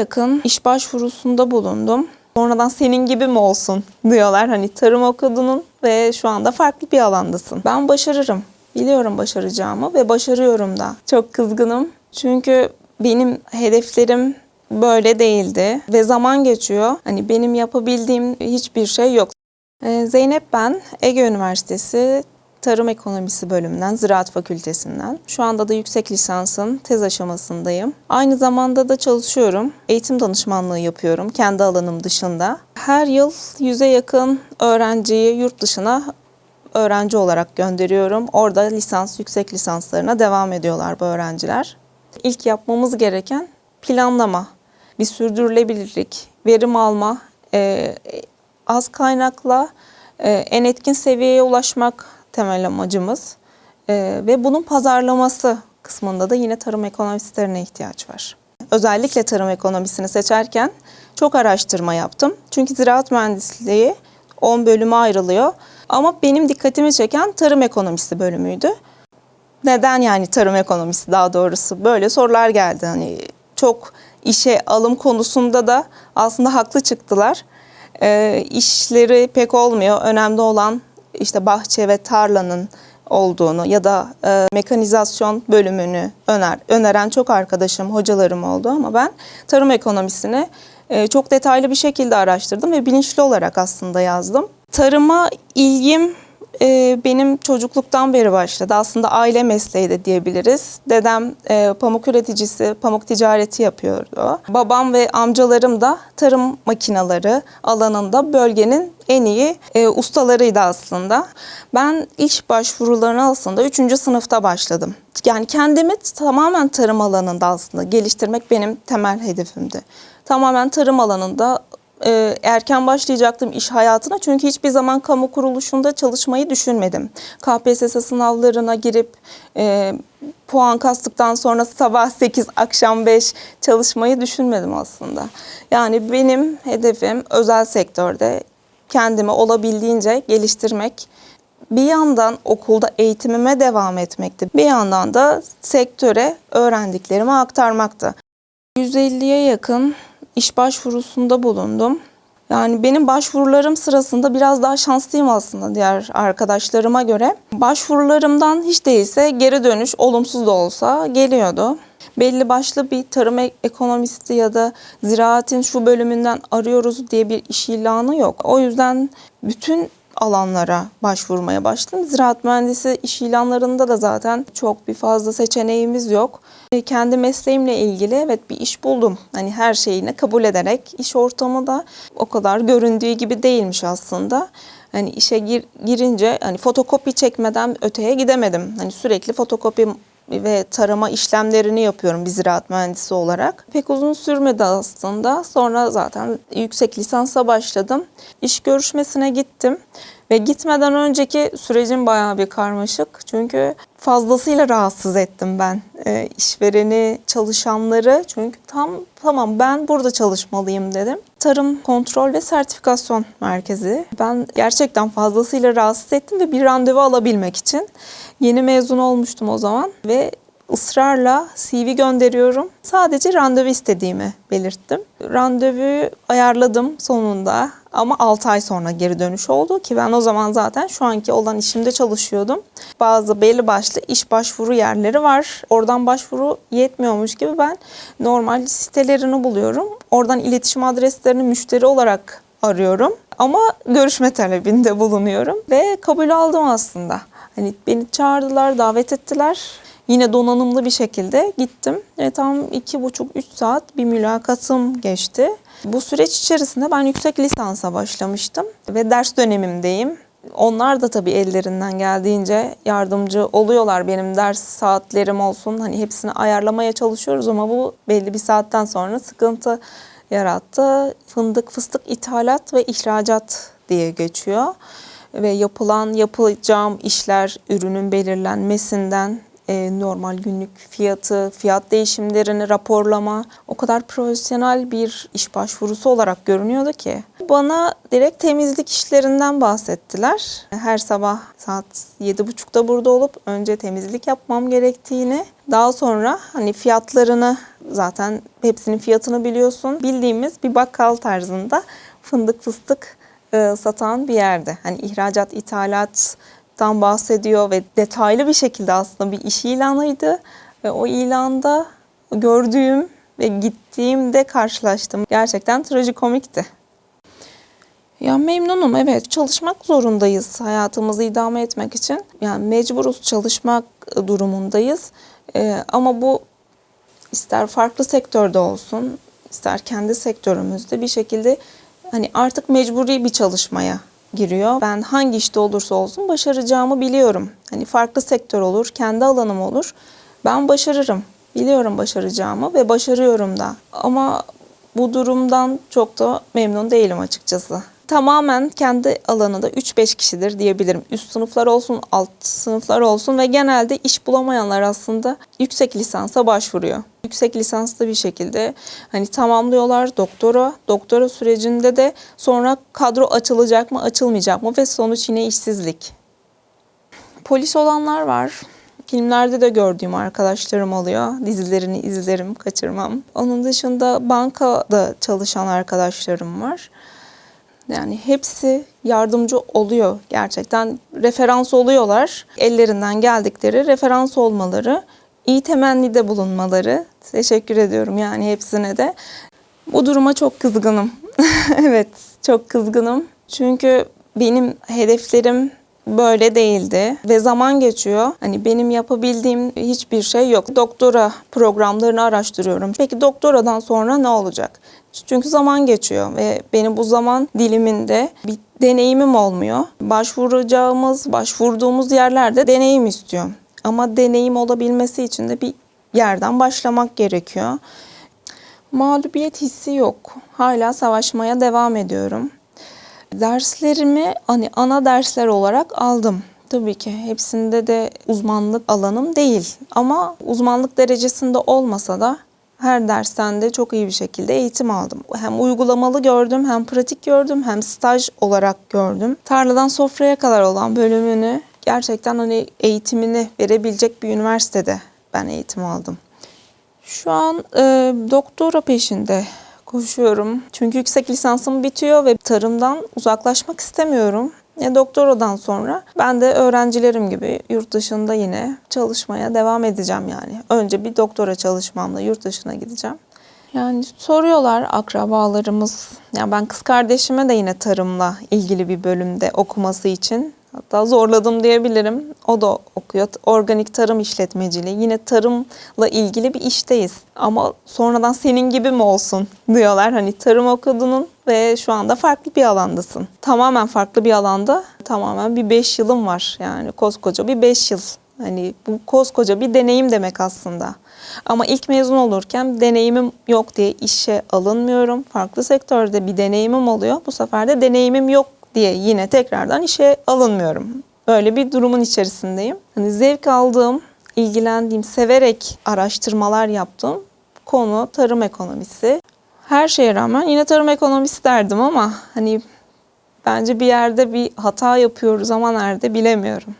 yakın iş başvurusunda bulundum. Sonradan senin gibi mi olsun diyorlar. Hani tarım okudunun ve şu anda farklı bir alandasın. Ben başarırım. Biliyorum başaracağımı ve başarıyorum da. Çok kızgınım. Çünkü benim hedeflerim böyle değildi ve zaman geçiyor. Hani benim yapabildiğim hiçbir şey yok. Ee, Zeynep ben Ege Üniversitesi Tarım Ekonomisi bölümünden, Ziraat Fakültesinden. Şu anda da yüksek lisansın tez aşamasındayım. Aynı zamanda da çalışıyorum. Eğitim danışmanlığı yapıyorum kendi alanım dışında. Her yıl yüze yakın öğrenciyi yurt dışına öğrenci olarak gönderiyorum. Orada lisans, yüksek lisanslarına devam ediyorlar bu öğrenciler. İlk yapmamız gereken planlama, bir sürdürülebilirlik, verim alma, e, az kaynakla e, en etkin seviyeye ulaşmak temel amacımız. E, ve bunun pazarlaması kısmında da yine tarım ekonomistlerine ihtiyaç var. Özellikle tarım ekonomisini seçerken çok araştırma yaptım. Çünkü ziraat mühendisliği 10 bölüme ayrılıyor. Ama benim dikkatimi çeken tarım ekonomisi bölümüydü. Neden yani tarım ekonomisi daha doğrusu? Böyle sorular geldi. Hani çok işe alım konusunda da aslında haklı çıktılar. E, işleri pek olmuyor. Önemli olan işte bahçe ve tarlanın olduğunu ya da e, mekanizasyon bölümünü öner öneren çok arkadaşım, hocalarım oldu ama ben tarım ekonomisini e, çok detaylı bir şekilde araştırdım ve bilinçli olarak aslında yazdım. Tarıma ilgim e, benim çocukluktan beri başladı. Aslında aile mesleği de diyebiliriz. Dedem e, pamuk üreticisi, pamuk ticareti yapıyordu. Babam ve amcalarım da tarım makineleri alanında bölgenin en iyi e, ustalarıydı aslında. Ben iş başvurularına aslında 3. sınıfta başladım. Yani kendimi tamamen tarım alanında aslında geliştirmek benim temel hedefimdi. Tamamen tarım alanında e, erken başlayacaktım iş hayatına çünkü hiçbir zaman kamu kuruluşunda çalışmayı düşünmedim. KPSS sınavlarına girip e, puan kastıktan sonra sabah 8 akşam 5 çalışmayı düşünmedim aslında. Yani benim hedefim özel sektörde kendimi olabildiğince geliştirmek. Bir yandan okulda eğitimime devam etmekti. Bir yandan da sektöre öğrendiklerimi aktarmaktı. 150'ye yakın iş başvurusunda bulundum. Yani benim başvurularım sırasında biraz daha şanslıyım aslında diğer arkadaşlarıma göre. Başvurularımdan hiç değilse geri dönüş olumsuz da olsa geliyordu. Belli başlı bir tarım e- ekonomisti ya da ziraatin şu bölümünden arıyoruz diye bir iş ilanı yok. O yüzden bütün alanlara başvurmaya başladım. Ziraat mühendisi iş ilanlarında da zaten çok bir fazla seçeneğimiz yok. E, Kendi mesleğimle ilgili evet bir iş buldum. Hani her şeyini kabul ederek iş ortamı da o kadar göründüğü gibi değilmiş aslında. Hani işe gir, girince hani fotokopi çekmeden öteye gidemedim. Hani sürekli fotokopi ve tarama işlemlerini yapıyorum bir ziraat mühendisi olarak. Pek uzun sürmedi aslında. Sonra zaten yüksek lisansa başladım. İş görüşmesine gittim. Ve gitmeden önceki sürecim bayağı bir karmaşık. Çünkü fazlasıyla rahatsız ettim ben e, işvereni, çalışanları. Çünkü tam tamam ben burada çalışmalıyım dedim. Tarım Kontrol ve Sertifikasyon Merkezi. Ben gerçekten fazlasıyla rahatsız ettim ve bir randevu alabilmek için yeni mezun olmuştum o zaman ve ısrarla CV gönderiyorum. Sadece randevu istediğimi belirttim. Randevuyu ayarladım sonunda ama 6 ay sonra geri dönüş oldu ki ben o zaman zaten şu anki olan işimde çalışıyordum. Bazı belli başlı iş başvuru yerleri var. Oradan başvuru yetmiyormuş gibi ben normal sitelerini buluyorum. Oradan iletişim adreslerini müşteri olarak arıyorum. Ama görüşme talebinde bulunuyorum ve kabul aldım aslında. Hani beni çağırdılar, davet ettiler. Yine donanımlı bir şekilde gittim. E, tam iki buçuk, üç saat bir mülakatım geçti. Bu süreç içerisinde ben yüksek lisansa başlamıştım ve ders dönemimdeyim. Onlar da tabii ellerinden geldiğince yardımcı oluyorlar. Benim ders saatlerim olsun hani hepsini ayarlamaya çalışıyoruz ama bu belli bir saatten sonra sıkıntı yarattı. Fındık, fıstık ithalat ve ihracat diye geçiyor. Ve yapılan, yapacağım işler ürünün belirlenmesinden e, normal günlük fiyatı, fiyat değişimlerini raporlama o kadar profesyonel bir iş başvurusu olarak görünüyordu ki. Bana direkt temizlik işlerinden bahsettiler. Her sabah saat 7.30'da burada olup önce temizlik yapmam gerektiğini, daha sonra hani fiyatlarını Zaten hepsinin fiyatını biliyorsun. Bildiğimiz bir bakkal tarzında fındık fıstık e, satan bir yerde. Hani ihracat, ithalattan bahsediyor ve detaylı bir şekilde aslında bir iş ilanıydı. Ve o ilanda gördüğüm ve gittiğimde karşılaştım. Gerçekten trajikomikti. Ya memnunum evet çalışmak zorundayız hayatımızı idame etmek için. Yani mecburuz çalışmak durumundayız. Ee, ama bu ister farklı sektörde olsun, ister kendi sektörümüzde bir şekilde hani artık mecburi bir çalışmaya giriyor. Ben hangi işte olursa olsun başaracağımı biliyorum. Hani farklı sektör olur, kendi alanım olur. Ben başarırım. Biliyorum başaracağımı ve başarıyorum da. Ama bu durumdan çok da memnun değilim açıkçası. Tamamen kendi alanında 3-5 kişidir diyebilirim. Üst sınıflar olsun, alt sınıflar olsun ve genelde iş bulamayanlar aslında yüksek lisansa başvuruyor. Yüksek lisanslı bir şekilde hani tamamlıyorlar doktora. Doktora sürecinde de sonra kadro açılacak mı, açılmayacak mı ve sonuç yine işsizlik. Polis olanlar var. Filmlerde de gördüğüm arkadaşlarım oluyor. Dizilerini izlerim, kaçırmam. Onun dışında bankada çalışan arkadaşlarım var. Yani hepsi yardımcı oluyor gerçekten. Referans oluyorlar. Ellerinden geldikleri referans olmaları, iyi temennide bulunmaları. Teşekkür ediyorum yani hepsine de. Bu duruma çok kızgınım. evet, çok kızgınım. Çünkü benim hedeflerim böyle değildi ve zaman geçiyor. Hani benim yapabildiğim hiçbir şey yok. Doktora programlarını araştırıyorum. Peki doktoradan sonra ne olacak? Çünkü zaman geçiyor ve benim bu zaman diliminde bir deneyimim olmuyor. Başvuracağımız, başvurduğumuz yerlerde deneyim istiyor. Ama deneyim olabilmesi için de bir yerden başlamak gerekiyor. Mağlubiyet hissi yok. Hala savaşmaya devam ediyorum. Derslerimi hani ana dersler olarak aldım. Tabii ki hepsinde de uzmanlık alanım değil ama uzmanlık derecesinde olmasa da her dersten de çok iyi bir şekilde eğitim aldım. Hem uygulamalı gördüm, hem pratik gördüm, hem staj olarak gördüm. Tarladan sofraya kadar olan bölümünü gerçekten hani eğitimini verebilecek bir üniversitede ben eğitim aldım. Şu an e, doktora peşinde koşuyorum. Çünkü yüksek lisansım bitiyor ve tarımdan uzaklaşmak istemiyorum. E, doktoradan sonra ben de öğrencilerim gibi yurt dışında yine çalışmaya devam edeceğim yani. Önce bir doktora çalışmamla yurt dışına gideceğim. Yani soruyorlar akrabalarımız. Yani ben kız kardeşime de yine tarımla ilgili bir bölümde okuması için Hatta zorladım diyebilirim. O da okuyor. Organik tarım işletmeciliği. Yine tarımla ilgili bir işteyiz. Ama sonradan senin gibi mi olsun diyorlar. Hani tarım okudunun ve şu anda farklı bir alandasın. Tamamen farklı bir alanda tamamen bir 5 yılım var. Yani koskoca bir 5 yıl. Hani bu koskoca bir deneyim demek aslında. Ama ilk mezun olurken deneyimim yok diye işe alınmıyorum. Farklı sektörde bir deneyimim oluyor. Bu sefer de deneyimim yok diye yine tekrardan işe alınmıyorum. Böyle bir durumun içerisindeyim. Hani zevk aldığım, ilgilendiğim, severek araştırmalar yaptığım konu tarım ekonomisi. Her şeye rağmen yine tarım ekonomisi derdim ama hani bence bir yerde bir hata yapıyoruz ama nerede bilemiyorum.